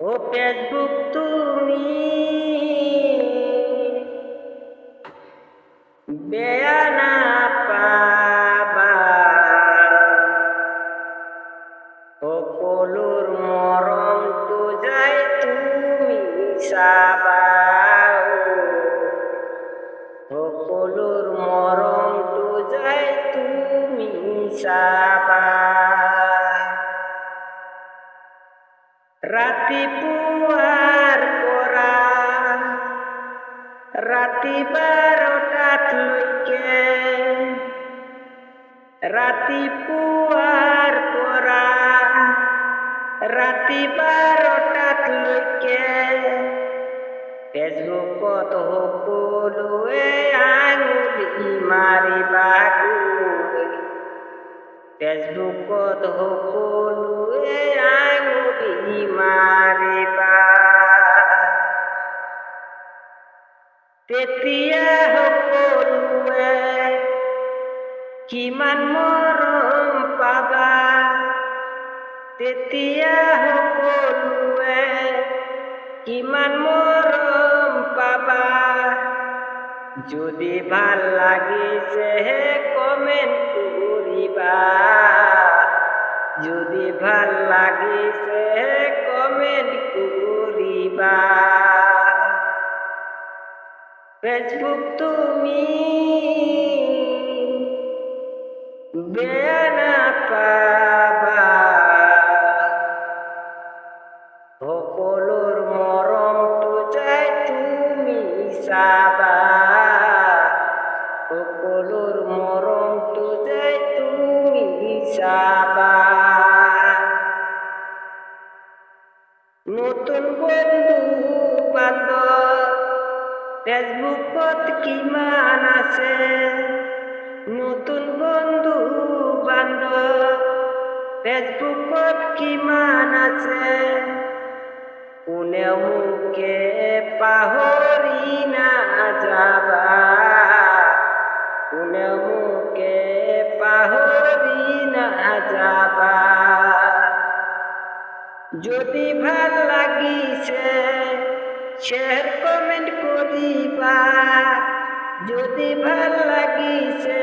ও Facebook তুমি। বেয়ানা পাবা। সকলোর মৰম তুজাই তুমি চাবা সকলোর মৰম তুজাই তুমি চাবা ৰাতিপুৱাৰ পৰা ৰাতি বাৰটালৈকে ৰাতিপুৱাৰ পৰা ৰাতি বাৰটালৈকে ফেচবুকত সকলোৱে আঙুলি মাৰিবা ফেচবুকত সকলোৱে আঙুলি মাৰিবা। তেতিয়া সকলোৱে কিমান মৰম পাবা। তেতিয়া যদি ভালো লাগিছে হে কমেণ্ট কৰিবা যদি ভালো লাগিছে হে কমেণ্ট কৰিবা ফেচবুক তুমি বেয়া নাপাবা সকলোৰ মৰমটো যাই তুমি চাবা ফেচবুকত কিমান আছে? নতুন বন্ধু বান্ধৱ ফেচবুকত কিমান আছে? কোনে মোকে পাহৰি নাযাবা কোনে মোকে পাহৰি নাযাবা যদি ভালো লাগিছে শ্বেয়াৰ কমেণ্ট কৰিবা যদি ভালো লাগিছে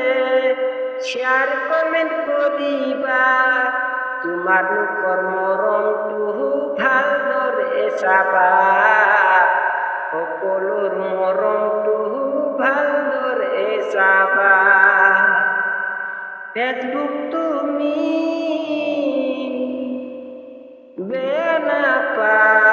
শেয়ার শ্বেয়াৰ কমেণ্ট কৰিবা তোমালোকৰ মৰমটো ভালদৰে চাবা সকলোৰ মৰমটো ভালদৰে চাবা ফেচবুক তুমি বেয়া নাপাবা